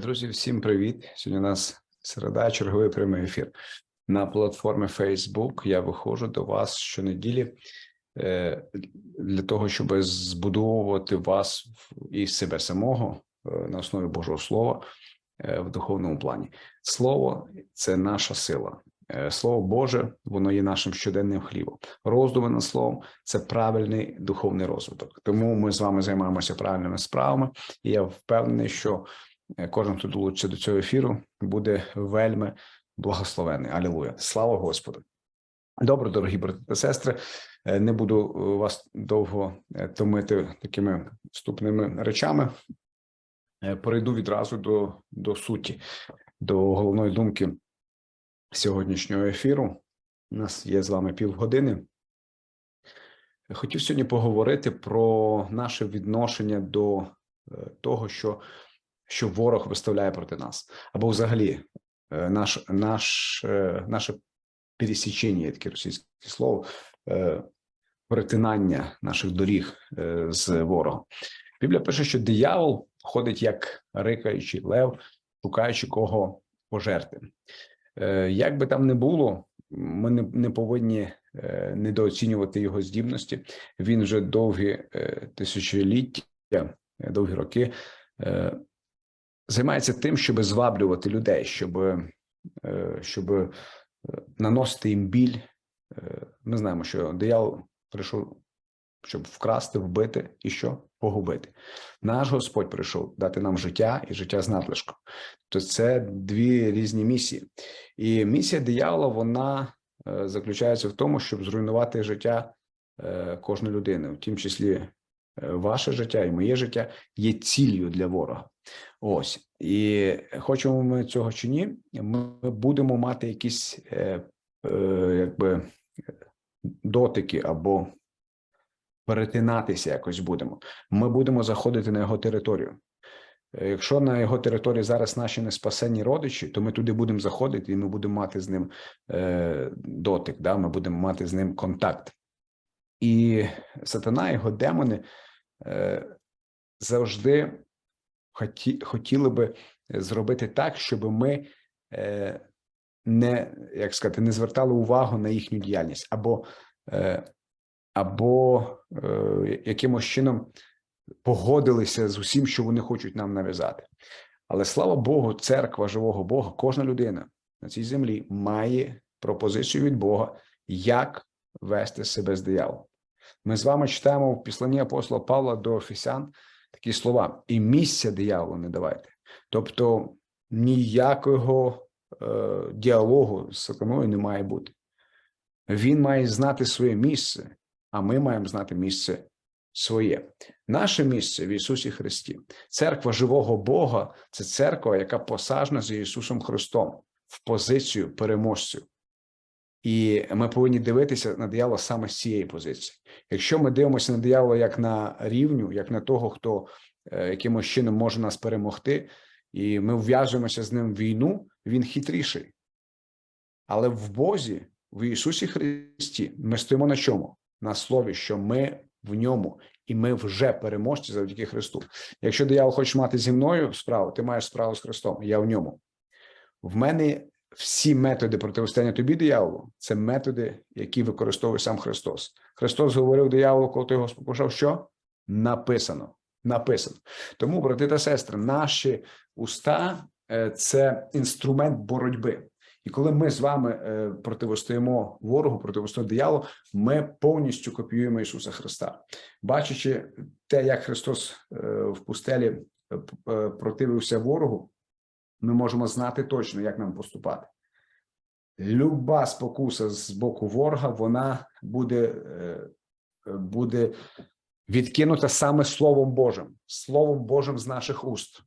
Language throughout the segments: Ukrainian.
Друзі, всім привіт! Сьогодні у нас середа, черговий прямий ефір на платформі Facebook. Я виходжу до вас щонеділі е, для того, щоб збудовувати вас і себе самого е, на основі Божого Слова е, в духовному плані. Слово це наша сила. Слово Боже, воно є нашим щоденним хлібом. Роздуми над словом це правильний духовний розвиток. Тому ми з вами займаємося правильними справами, і я впевнений, що кожен, хто долучиться до цього ефіру, буде вельми благословений. Алілуя! Слава Господу! Добре, дорогі брати та сестри. е, Не буду е, вас довго е, томити такими вступними речами. Е, Перейду відразу до, до суті, до головної думки сьогоднішнього ефіру. У нас є з вами півгодини. Хотів сьогодні поговорити про наше відношення до е, того, що, що ворог виставляє проти нас, або взагалі е, наш, наш, е, наше пересічення, є таке російське слово, е, перетинання наших доріг з ворогом. Біблія пише, що диявол ходить як рикаючий лев, шукаючи кого пожерти. Як би там не було, ми не, не повинні недооцінювати його здібності. Він вже довгі тисячоліття, довгі роки займається тим, щоб зваблювати людей, щоб, е, щоб е, наносити їм біль. Е, Ми знаємо, що диявол прийшов, щоб вкрасти, вбити і що погубити. Наш Господь прийшов дати нам життя і життя з надлишком. То це дві різні місії. І місія диявола вона заключається в тому, щоб зруйнувати життя кожної людини, в тім числі ваше життя і моє життя є ціллю для ворога. Ось і хочемо ми цього чи ні, ми будемо мати якісь е, е, якби дотики або перетинатися якось будемо. Ми будемо заходити на його територію. Е, Якщо на його території зараз наші неспасені родичі, то ми туди будемо заходити, і ми будемо мати з ним е, дотик. Да? Ми будемо мати з ним контакт. І сатана, його демони е, завжди хоті, хотіли би зробити так, щоб ми е, не як сказати, не звертали увагу на їхню діяльність, або, е, або е, якимось чином погодилися з усім, що вони хочуть нам нав'язати. Але слава Богу, церква живого Бога, кожна людина на цій землі має пропозицію від Бога, як вести себе з дияволом. Ми з вами читаємо в післанні апостола Павла до Офісян такі слова: і місця дияволу не давайте. Тобто ніякого е, діалогу з сатаною не має бути. Він має знати своє місце, а ми маємо знати місце своє. Наше місце в Ісусі Христі. Церква живого Бога це церква, яка посажена за Ісусом Христом в позицію переможцю. І ми повинні дивитися на диявола саме з цієї позиції. Якщо ми дивимося на диявола як на рівню, як на того, хто е, якимось чином може нас перемогти, і ми вв'язуємося з ним в війну, він хитріший. Але в Бозі, в Ісусі Христі, ми стоїмо на чому? На слові, що ми в ньому, і ми вже переможці завдяки Христу. Якщо диявол хоче мати зі мною справу, ти маєш справу з Христом, я в ньому. В мене всі методи протистояння тобі, дияволу, це методи, які використовує сам Христос. Христос говорив дияволу, коли ти його спокушав, що написано. Написано. Тому, брати та сестри, наші уста е, це інструмент боротьби. І коли ми з вами е, противостоїмо ворогу, противостоїмо дияволу, ми повністю копіюємо Ісуса Христа, бачачи те, як Христос е, в пустелі противився ворогу, ми можемо знати точно, як нам поступати. Люба спокуса з боку ворога, вона буде, е, буде відкинута саме Словом Божим, Словом Божим з наших уст.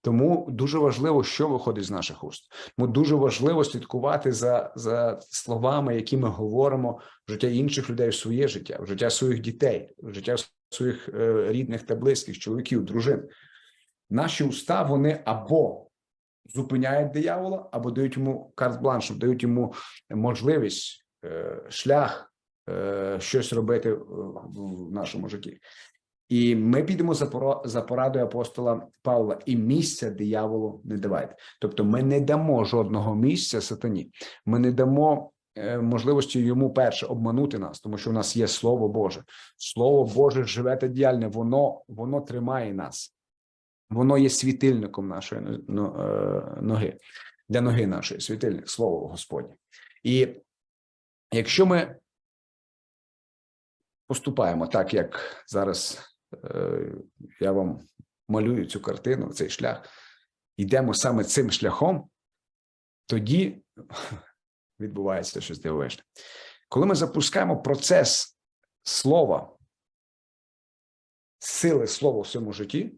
Тому дуже важливо, що виходить з наших уст. Тому дуже важливо слідкувати за, за словами, які ми говоримо в життя інших людей, в своє життя, в життя своїх дітей, в життя своїх е, рідних та близьких, чоловіків, дружин. Наші уста вони або зупиняють диявола, або дають йому карт-бланш, дають йому можливість, е, шлях е, щось робити е, в нашому житті. І ми підемо за порадою апостола Павла, і місця дияволу не давайте. Тобто, ми не дамо жодного місця сатані. Ми не дамо можливості йому перше обманути нас, тому що у нас є Слово Боже. Слово Боже живе та діяльне, воно, воно тримає нас, воно є світильником нашої но- е, ноги, для ноги нашої, світильник, Слово Господнє. І якщо ми поступаємо так, як зараз е, я вам малюю цю картину, цей шлях, йдемо саме цим шляхом, тоді відбувається щось дивовижне. Коли ми запускаємо процес слова, сили слова в своєму житті,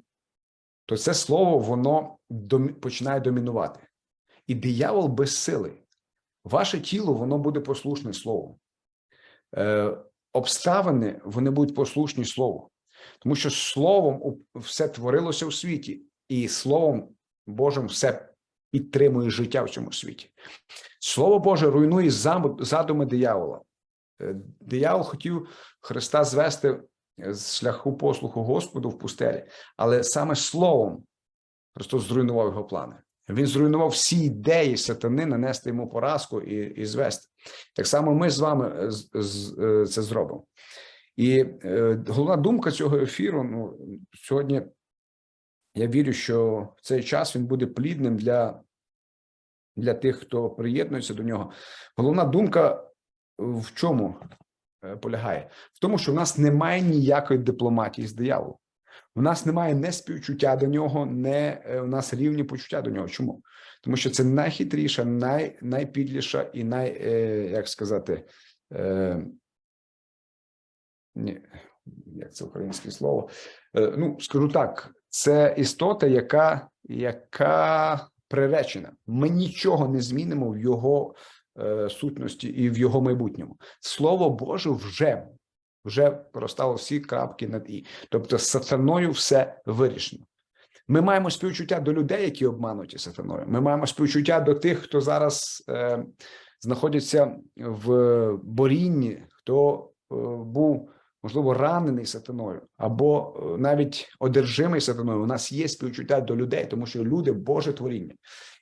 то це слово воно починає домінувати. І диявол без сили. Ваше тіло воно буде послушне слову. Е, обставини вони будуть послушні слову. Тому що словом все творилося у світі, і словом Божим все підтримує життя в цьому світі. Слово Боже руйнує задуми диявола. Е, Диявол хотів Христа звести з шляху послуху Господу в пустелі, але саме словом Христос зруйнував його плани. Він зруйнував всі ідеї сатани нанести йому поразку і, і звести. Так само ми з вами е, е, це зробимо. І е, головна думка цього ефіру. Ну сьогодні я вірю, що в цей час він буде плідним для, для тих, хто приєднується до нього. Головна думка в чому полягає? В тому, що в нас немає ніякої дипломатії з дияволом. У нас немає не співчуття до нього, не е, у нас рівні почуття до нього. Чому? Тому що це найхитріша, най, найпідліша і най, е, як сказати, е, ні, як це українське слово? Е, ну, скажу так, це істота, яка, яка приречена. Ми нічого не змінимо в його е, сутності і в його майбутньому. Слово Боже вже, вже розставило всі крапки над і. Тобто, сатаною все вирішено. Ми маємо співчуття до людей, які обмануті сатаною. Ми маємо співчуття до тих, хто зараз е, знаходиться в борінні, хто е, був можливо ранений сатаною, або е, навіть одержимий сатаною. У нас є співчуття до людей, тому що люди Боже творіння,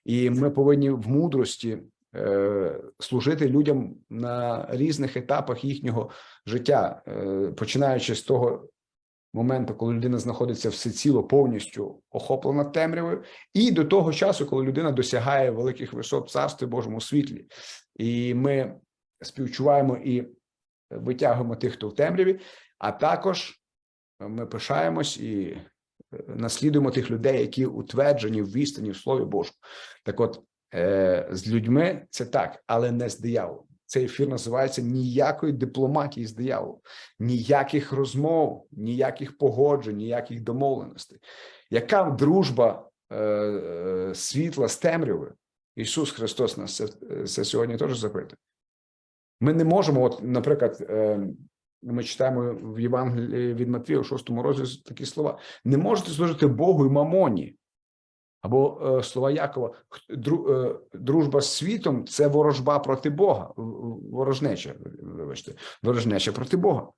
і ми повинні в мудрості е, служити людям на різних етапах їхнього життя, е, починаючи з того моменту, коли людина знаходиться всеціло повністю охоплена темрявою, і до того часу, коли людина досягає великих висот в царстві Божому світлі, і ми співчуваємо і витягуємо тих, хто в темряві, а також ми пишаємось і е, наслідуємо тих людей, які утверджені в істині в Слові Божому. Так, от е, з людьми це так, але не з дияволом. Цей ефір називається ніякої дипломатії з дияволом, ніяких розмов, ніяких погоджень, ніяких домовленостей. Яка дружба е, світла з темрявою? Ісус Христос нас це, це сьогодні теж запитує. Ми не можемо, от, наприклад, е, ми читаємо в Євангелії від Матвія, у шостому розділі такі слова: не можете служити Богу і мамоні. Або е, слова Якова, дру- е, дружба з світом це ворожба проти Бога, ворожнеча, вибачте, ворожнеча проти Бога.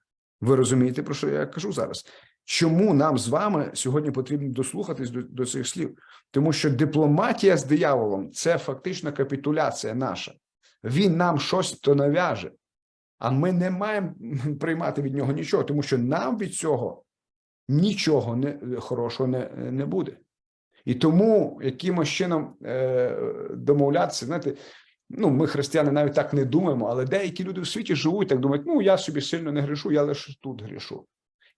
Ви розумієте, про що я кажу зараз? Чому нам з вами сьогодні потрібно дослухатись до, до цих слів? Тому що дипломатія з дияволом це фактично капітуляція наша. Він нам щось то нав'яже, а ми не маємо приймати від нього нічого, тому що нам від цього нічого не, хорошого не, не буде. І тому якимось чином е, домовлятися, знаєте, ну ми, християни, навіть так не думаємо, але деякі люди в світі живуть, так думають, ну я собі сильно не грішу, я лише тут грішу.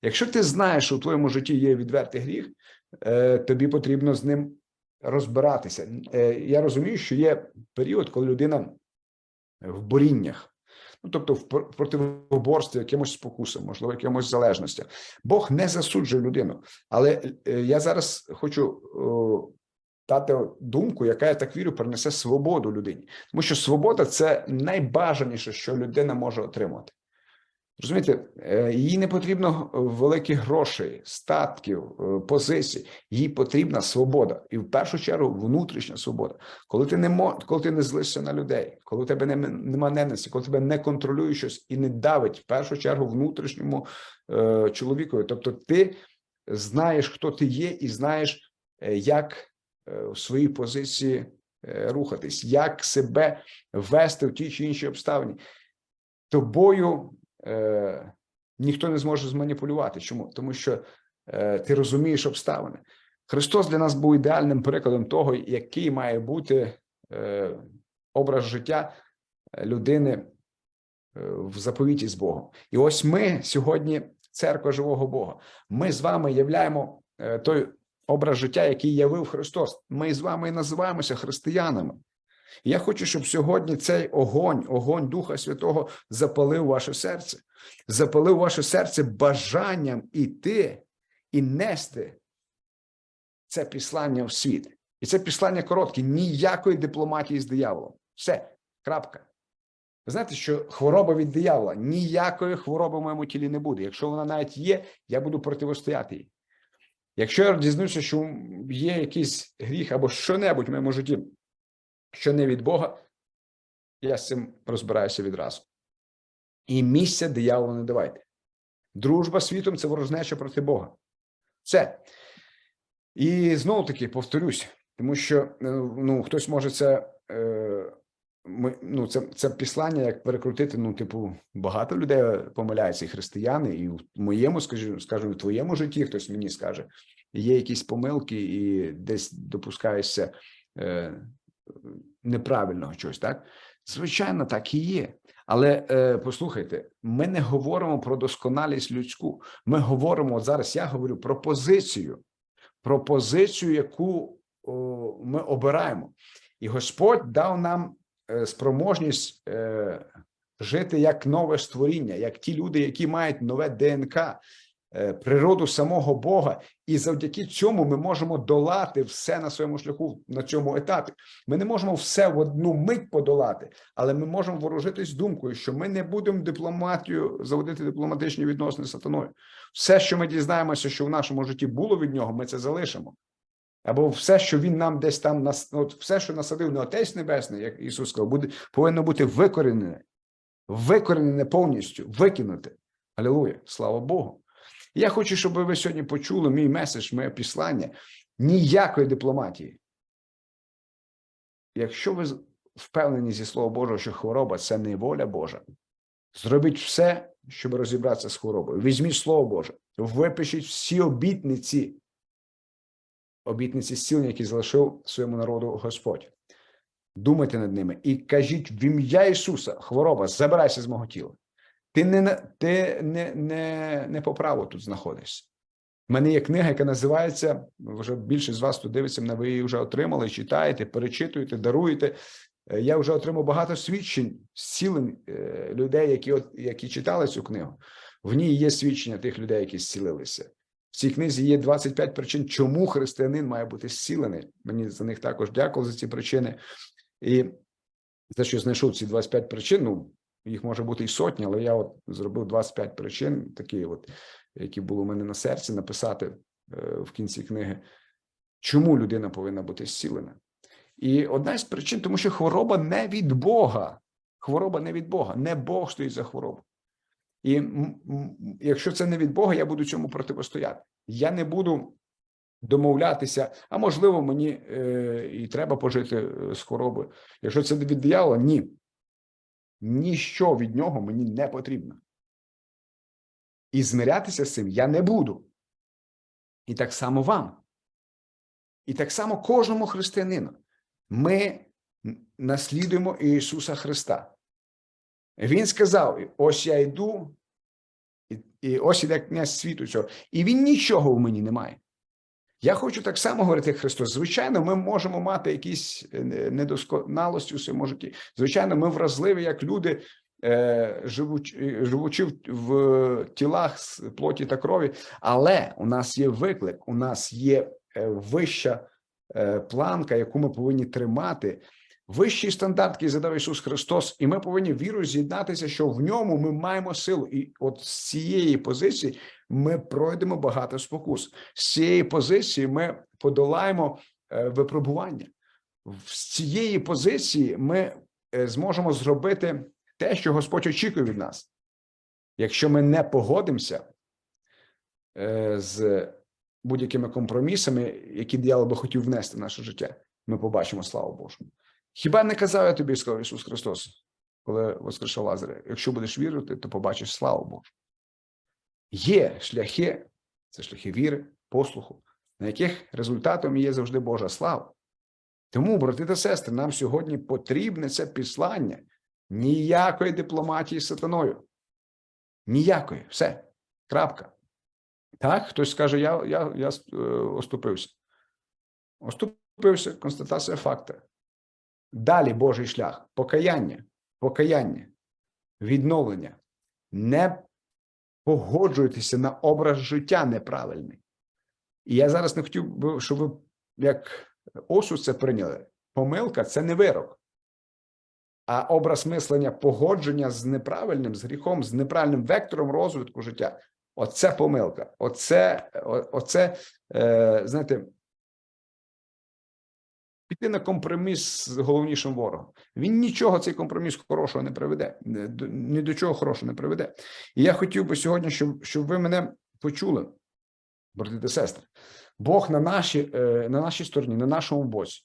Якщо ти знаєш, що в твоєму житті є відвертий гріх, е, тобі потрібно з ним розбиратися. Е, я розумію, що є період, коли людина в боріннях, ну тобто в противоборстві якимось спокусом, можливо, якимось залежностям. Бог не засуджує людину. Але е, я зараз хочу о, дати думку, яка я так вірю, принесе свободу людині, тому що свобода це найбажаніше, що людина може отримати. Розумієте, е, їй не потрібно великих грошей, статків, е, позицій. Їй потрібна свобода, і в першу чергу внутрішня свобода. Коли ти не мо, коли ти не злишся на людей, коли у тебе не- нема ненависті, коли тебе не контролює щось і не давить в першу чергу внутрішньому е, чоловікові. Тобто, ти знаєш, хто ти є, і знаєш, е, як е, в своїй позиції е, рухатись, як себе вести в тій чи іншій обставині. Тобою е, ніхто не зможе зманіпулювати. Чому? Тому що е, ти розумієш обставини. Христос для нас був ідеальним прикладом того, який має бути е, образ життя людини е, в заповіті з Богом. І ось ми сьогодні, церква живого Бога. Ми з вами являємо е, той образ життя, який явив Христос. Ми з вами і називаємося християнами. Я хочу, щоб сьогодні цей огонь, огонь Духа Святого запалив ваше серце, запалив ваше серце бажанням іти і нести це післання в світ. І це післання коротке, ніякої дипломатії з дияволом. Все, крапка. Ви знаєте, що хвороба від диявола, ніякої хвороби в моєму тілі не буде. Якщо вона навіть є, я буду противостояти їй. Якщо я дізнаюся, що є якийсь гріх або що-небудь в моєму житті, що не від Бога, я з цим розбираюся відразу. І місця дияволу не давайте. Дружба світом це ворожнеча проти Бога. Все. І знову таки повторюсь, тому що е, ну, хтось може це. Е, ну, це, це післання, як перекрутити. Ну, типу, багато людей помиляються, і християни, і в моєму, скажімо, скажімо, в твоєму житті хтось мені скаже, є якісь помилки, і десь допускаєшся е, неправильного чогось, так? Звичайно, так і є. Але е, послухайте, ми не говоримо про досконалість людську. Ми говоримо от зараз. Я говорю про позицію, про позицію, яку о, ми обираємо, і Господь дав нам е, спроможність е, жити як нове створіння, як ті люди, які мають нове ДНК, природу самого Бога, і завдяки цьому ми можемо долати все на своєму шляху на цьому етапі. Ми не можемо все в одну мить подолати, але ми можемо ворожитись думкою, що ми не будемо дипломатію заводити дипломатичні відносини з сатаною. Все, що ми дізнаємося, що в нашому житті було від нього, ми це залишимо. Або все, що він нам десь там нас, от все, що насадив не Отець Небесний, як Ісус сказав, буде повинно бути викоренене, викоренене повністю, викинуте. Алілуя, слава Богу. Я хочу, щоб ви сьогодні почули мій меседж, моє післання. Ніякої дипломатії. Якщо ви впевнені зі Слова Божого, що хвороба це не воля Божа, зробіть все, щоб розібратися з хворобою. Візьміть Слово Боже, випишіть всі обітниці, обітниці зцілення, які залишив своєму народу Господь. Думайте над ними і кажіть в ім'я Ісуса, хвороба, забирайся з мого тіла. Ти не на- ти не, не, не по праву тут знаходишся. У мене є книга, яка називається вже більшість з вас, хто дивиться мене, ви її вже отримали, читаєте, перечитуєте, даруєте. Е, Я вже отримав багато свідчень, зцілень е, людей, які, от, які читали цю книгу. В ній є свідчення тих людей, які зцілилися. В цій книзі є 25 причин, чому християнин має бути зцілений. Мені за них також дякував за ці причини. І за що знайшов ці 25 причин, ну, їх може бути і сотні, але я от зробив 25 причин, такі от, які були у мене на серці, написати е, в кінці книги, чому людина повинна бути зцілена. І одна з причин, тому що хвороба не від Бога. Хвороба не від Бога, не Бог стоїть за хворобу. І якщо це не від Бога, я буду цьому протистояти. Я не буду домовлятися, а можливо, мені е, і треба пожити е, з хворобою. Якщо це від диявола, ні. Ніщо від нього мені не потрібно. І змирятися з цим я не буду. І так само вам. І так само кожному християнину. Ми наслідуємо Ісуса Христа. Він сказав: ось я йду, і, ось іде князь світу цього. І він нічого в мені не має. Я хочу так само говорити, Христос. Звичайно, ми можемо мати якісь е, недосконалості у своєму житті. Звичайно, ми вразливі, як люди, е, живучи, живучи в, тілах з плоті та крові. Але у нас є виклик, у нас є е, вища е, планка, яку ми повинні тримати. вищий стандарт, який задав Ісус Христос, і ми повинні вірою з'єднатися, що в ньому ми маємо силу. І от з цієї позиції ми пройдемо багато спокус. З цієї позиції ми подолаємо е, випробування. З цієї позиції ми е, зможемо зробити те, що Господь очікує від нас. Якщо ми не погодимося е, з будь-якими компромісами, які диявол би хотів внести в наше життя, ми побачимо славу Божу. Хіба не казав я тобі, сказав Ісус Христос, коли воскрешав Лазаря, якщо будеш вірити, то побачиш славу Божу. Є шляхи, це шляхи віри, послуху, на яких результатом є завжди Божа слава. Тому, брати та сестри, нам сьогодні потрібне це післання ніякої дипломатії з сатаною. Ніякої, все. Крапка. Так, хтось скаже, я я, я е, оступився. Оступився, констатація факта. Далі Божий шлях, покаяння, покаяння, відновлення. Не погоджуйтеся на образ життя неправильний. І я зараз не хотів би, щоб ви як осуд це прийняли. Помилка це не вирок. А образ мислення погодження з неправильним, з гріхом, з неправильним вектором розвитку життя оце помилка. Оце, о- оце е, знаєте, піти на компроміс з головнішим ворогом. Він нічого цей компроміс хорошого не приведе, ні до- чого хорошого не приведе. І я хотів би сьогодні, щоб, щоб ви мене почули, брати та сестри. Бог на нашій, е, на нашій стороні, на нашому боці.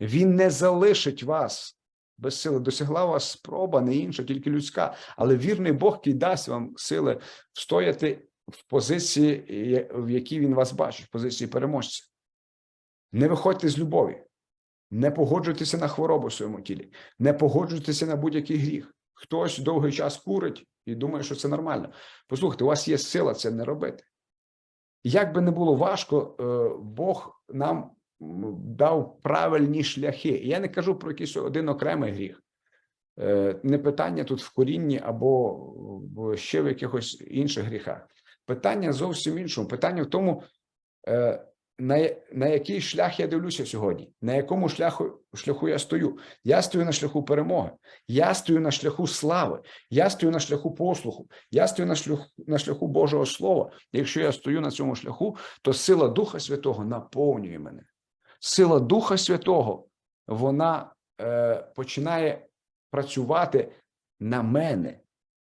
Він не залишить вас без сили. Досягла вас спроба, не інша, тільки людська. Але вірний Бог, який дасть вам сили встояти в позиції, в якій він вас бачить, в позиції переможця. Не виходьте з любові, не погоджуйтеся на хворобу в своєму тілі, не погоджуйтеся на будь-який гріх. Хтось довгий час курить і думає, що це нормально. Послухайте, у вас є сила це не робити. Як би не було важко, е, Бог нам дав правильні шляхи. Я не кажу про якийсь один окремий гріх. Е, Не питання тут в корінні або ще в якихось інших гріхах. Питання зовсім іншому. Питання в тому, е, на, на який шлях я дивлюся сьогодні, на якому шляху, шляху я стою. Я стою на шляху перемоги, я стою на шляху слави, я стою на шляху послуху, я стою на шляху, на шляху Божого Слова. Якщо я стою на цьому шляху, то сила Духа Святого наповнює мене. Сила Духа Святого вона е, починає працювати на мене.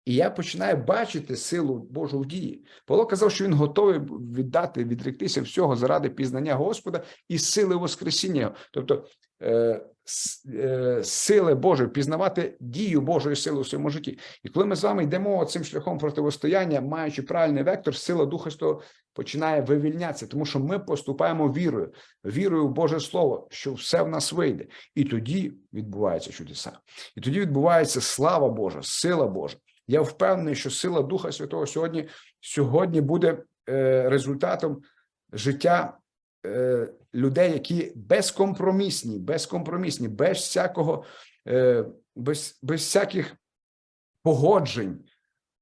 І я починаю бачити силу Божу в дії. Павло казав, що він готовий віддати, відректися всього заради пізнання Господа і сили Воскресіння. Тобто е, е, сили Божої, пізнавати дію Божої сили у своєму житті. І коли ми з вами йдемо цим шляхом противостояння, маючи правильний вектор, сила Духа Святого починає вивільнятися, тому що ми поступаємо вірою, вірою в Боже Слово, що все в нас вийде. І тоді відбуваються чудеса. І тоді відбувається слава Божа, сила Божа. Я впевнений, що сила Духа Святого сьогодні, сьогодні буде е, результатом життя е, людей, які безкомпромісні, безкомпромісні, без всякого, е, без, без всяких погоджень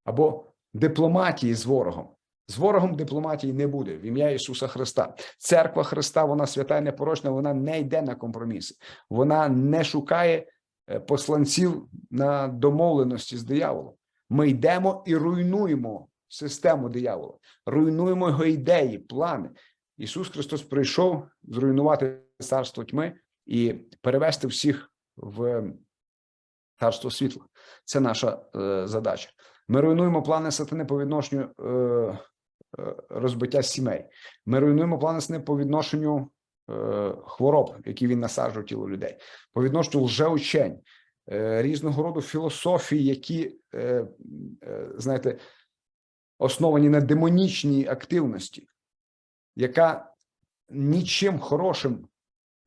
або дипломатії з ворогом. З ворогом дипломатії не буде в ім'я Ісуса Христа. Церква Христа, вона свята і непорочна, вона не йде на компроміси, вона не шукає е, посланців на домовленості з дияволом. Ми йдемо і руйнуємо систему диявола, руйнуємо його ідеї, плани. Ісус Христос прийшов зруйнувати царство тьми і перевести всіх в царство світла. Це наша е, задача. Ми руйнуємо плани сатани по відношенню е, е, розбиття сімей. Ми руйнуємо плани сатани по відношенню е, хвороб, які він насаджує тіло людей, по відношенню лжеучень, різного роду філософії, які, е, е, знаєте, основані на демонічній активності, яка нічим хорошим,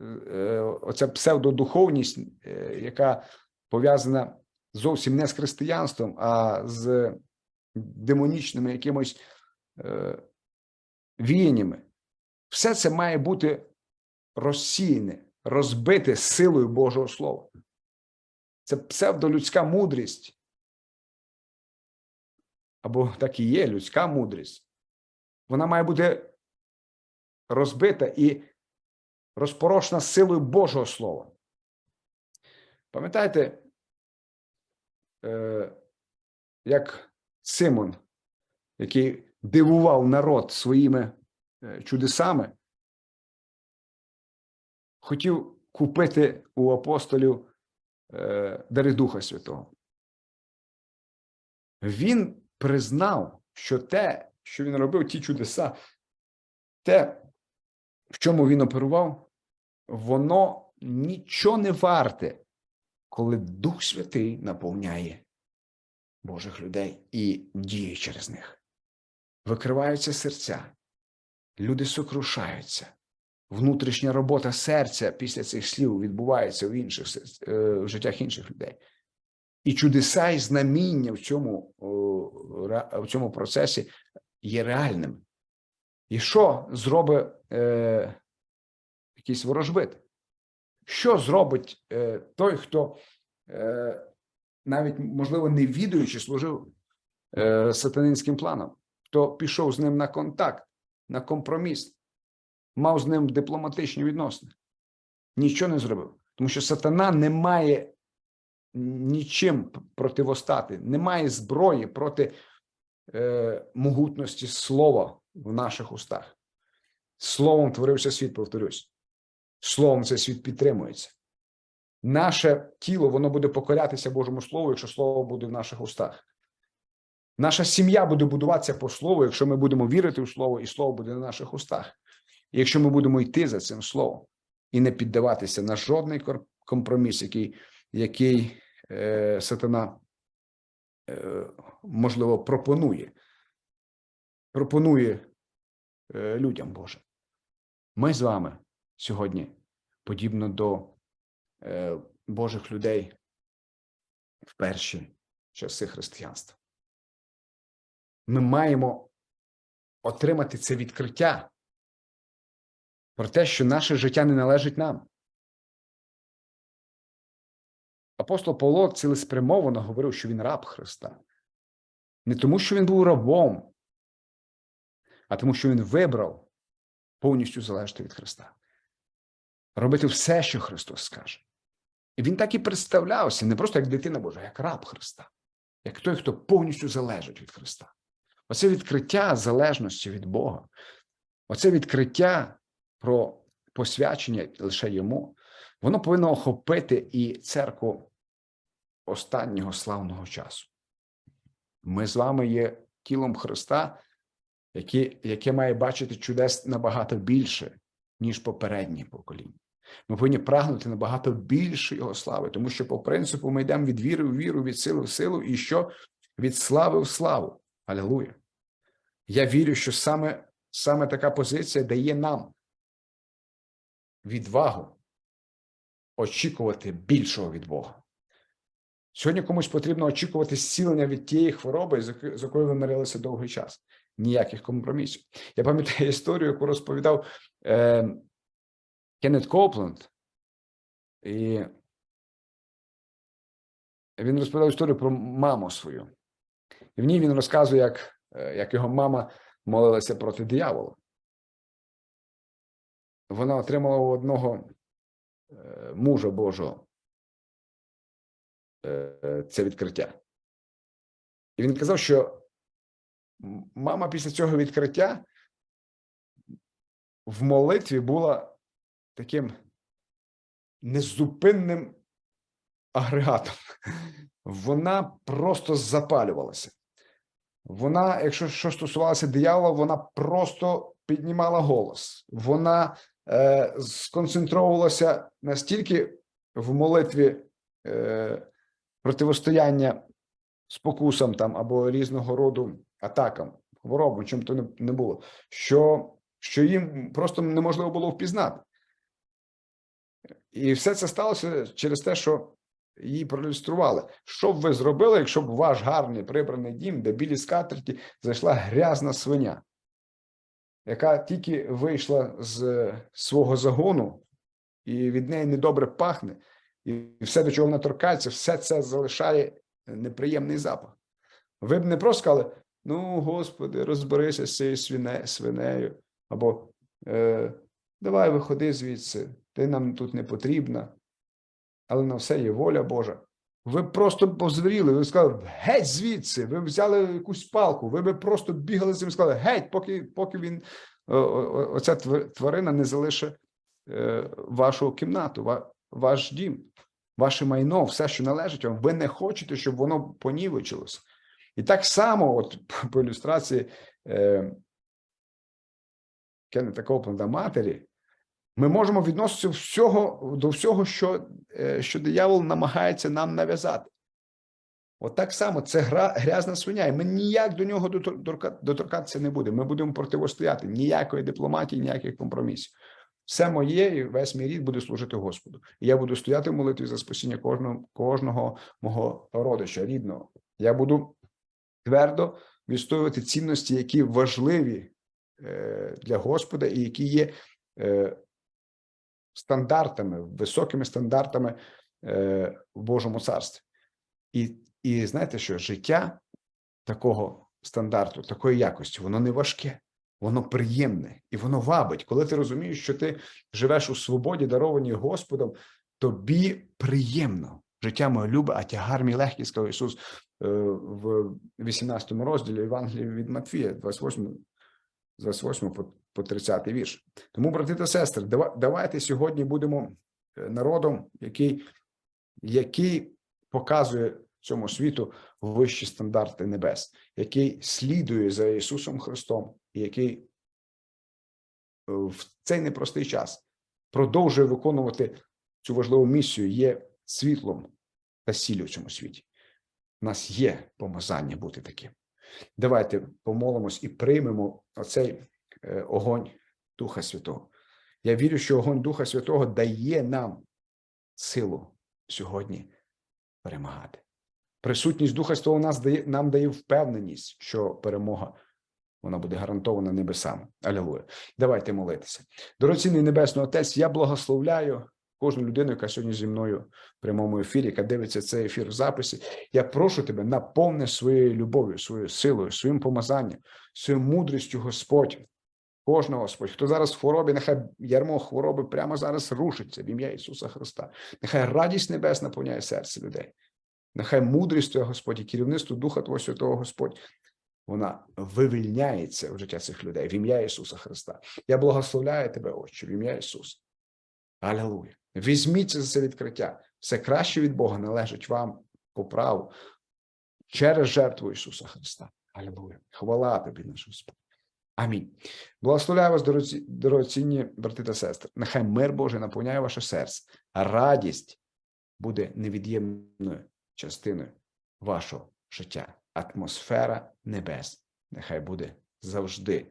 е, оця псевдодуховність, е, яка пов'язана зовсім не з християнством, а з демонічними якимось е, віяннями. Все це має бути розсіяне, розбите силою Божого Слова. Це псевдолюдська мудрість. Або так і є людська мудрість. Вона має бути розбита і розпорошена силою Божого Слова. Пам'ятаєте, е, як Симон, який дивував народ своїми е, чудесами, хотів купити у апостолів дари Духа Святого. Він признав, що те, що він робив, ті чудеса, те, в чому він оперував, воно нічого не варте, коли Дух Святий наповняє Божих людей і діє через них. Викриваються серця, люди сокрушаються. Внутрішня робота серця після цих слів відбувається в інших е, в життях інших людей. І чудеса і знаміння в цьому, в цьому процесі є реальним. І що зробить е, якийсь ворожбит? Що зробить е, той, хто е, навіть, можливо, не відаючи, служив е, сатанинським планом, хто пішов з ним на контакт, на компроміс, мав з ним дипломатичні відносини? Нічого не зробив. Тому що сатана не має нічим противостати, немає зброї проти е, могутності слова в наших устах. Словом творився світ, повторюсь. Словом цей світ підтримується. Наше тіло воно буде покорятися Божому Слову, якщо слово буде в наших устах. Наша сім'я буде будуватися по слову, якщо ми будемо вірити в слово, і слово буде на наших устах. Якщо ми будемо йти за цим словом і не піддаватися на жодний компроміс, який, який е, сатана, е, можливо, пропонує, пропонує е, людям Божим. Ми з вами сьогодні, подібно до е, Божих людей в перші часи християнства. Ми маємо отримати це відкриття про те, що наше життя не належить нам. Апостол Павло цілеспрямовано говорив, що він раб Христа. Не тому, що він був рабом, а тому, що він вибрав повністю залежати від Христа. Робити все, що Христос скаже. І він так і представлявся, не просто як дитина Божа, як раб Христа, як той, хто повністю залежить від Христа. Оце відкриття залежності від Бога, оце відкриття про посвячення лише йому, воно повинно охопити і церкву останнього славного часу. Ми з вами є тілом Христа, яке, яке має бачити чудес набагато більше, ніж попередні покоління. Ми повинні прагнути набагато більше його слави, тому що, по принципу, ми йдемо від віри в віру, від сили в силу, і що від слави в славу. Алілуя. Я вірю, що саме, саме така позиція дає нам відвагу очікувати більшого від Бога. Сьогодні комусь потрібно очікувати зцілення від тієї хвороби, з якою ви мирилися довгий час. Ніяких компромісів. Я пам'ятаю історію, яку розповідав е, Кеннет Копленд. І він розповідав історію про маму свою. І в ній він розказує, як, е, як його мама молилася проти диявола. Вона отримала у одного е, мужа Божого е, це відкриття. І він казав, що мама після цього відкриття в молитві була таким незупинним агрегатом. Вона просто запалювалася. Вона, якщо що стосувалося диявола, вона просто піднімала голос. Вона е, сконцентровувалася настільки в молитві е, противостояння спокусам там або різного роду атакам, хворобам, чим то не було, що, що їм просто неможливо було впізнати. І все це сталося через те, що її проілюстрували. Що б ви зробили, якщо б ваш гарний прибраний дім, де білі скатерті, зайшла грязна свиня, яка тільки вийшла з свого загону, і від неї недобре пахне, і все, до чого вона торкається, все це залишає неприємний запах. Ви б не просто сказали: ну, Господи, розберися з цією свине, свинею, або е, давай виходи звідси, ти нам тут не потрібна. але на все є воля Божа. Ви просто позвіріли, ви сказали, геть звідси, ви взяли якусь палку, ви би просто бігали з ним і сказали, геть, поки, поки він, оця твар- тварина не залишить е, вашу кімнату, ваш дім, ваше майно, все, що належить вам. Ви не хочете, щоб воно понівечилося. І так само, от по ілюстрації е, Кеннета Копленда матері, ми можемо відноситися всього, до всього, що, е, що диявол намагається нам нав'язати. От так само це гра, грязна свиня, і ми ніяк до нього доторкатися не будемо. Ми будемо противостояти ніякої дипломатії, ніяких компромісів. Все моє і весь мій рід буде служити Господу. І я буду стояти в молитві за спасіння кожного, кожного мого родича, рідного. Я буду твердо відстоювати цінності, які важливі е, для Господа і які є е, стандартами, високими стандартами е, в Божому царстві. І, і знаєте що, життя такого стандарту, такої якості, воно не важке, воно приємне і воно вабить. Коли ти розумієш, що ти живеш у свободі, дарованій Господом, тобі приємно. Життя моє любе, а тягар мій легкий, сказав Ісус е, в 18 розділі Євангелія від Матфія, 28, 28 по, по 30 вірш. Тому, брати та сестри, давайте сьогодні будемо е, народом, який, який показує цьому світу вищі стандарти небес, який слідує за Ісусом Христом, і який е, в цей непростий час продовжує виконувати цю важливу місію, є світлом та сіллю в цьому світі. У нас є помазання бути таким. Давайте помолимось і приймемо оцей огонь Духа Святого. Я вірю, що огонь Духа Святого дає нам силу сьогодні перемагати. Присутність Духа Святого нас дає, нам дає впевненість, що перемога вона буде гарантована небесами. Алілуя. Давайте молитися. Дорогоцінний Небесний Отець, я благословляю кожну людину, яка сьогодні зі мною в прямому ефірі, яка дивиться цей ефір в записі. Я прошу тебе, наповни своєю любов'ю, своєю силою, своїм помазанням, своєю мудрістю, Господь. Кожного Господь, хто зараз в хворобі, нехай ярмо хвороби прямо зараз рушиться в ім'я Ісуса Христа. Нехай радість небес наповняє серце людей. Нехай мудрість Твоя, Господь, і керівництво Духа Твого Святого, Господь, вона вивільняється в життя цих людей в ім'я Ісуса Христа. Я благословляю тебе, Отче, в ім'я Ісуса. Алілуя. Візьміться за це відкриття. Все краще від Бога належить вам по праву через жертву Ісуса Христа. Алілуя. Хвала тобі, наш Господь. Амінь. Благословляю вас, дорогоцінні брати та сестри. Нехай мир Божий наповняє ваше серце, а радість буде невід'ємною частиною вашого життя. Атмосфера небес. Нехай буде завжди.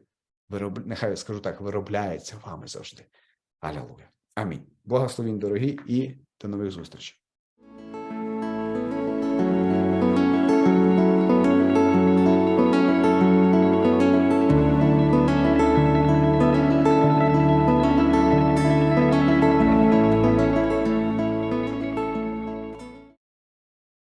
Вироб... Нехай скажу так, виробляється вами завжди. Алілуя. Амінь. Благословінь, дорогі, і до нових зустрічей.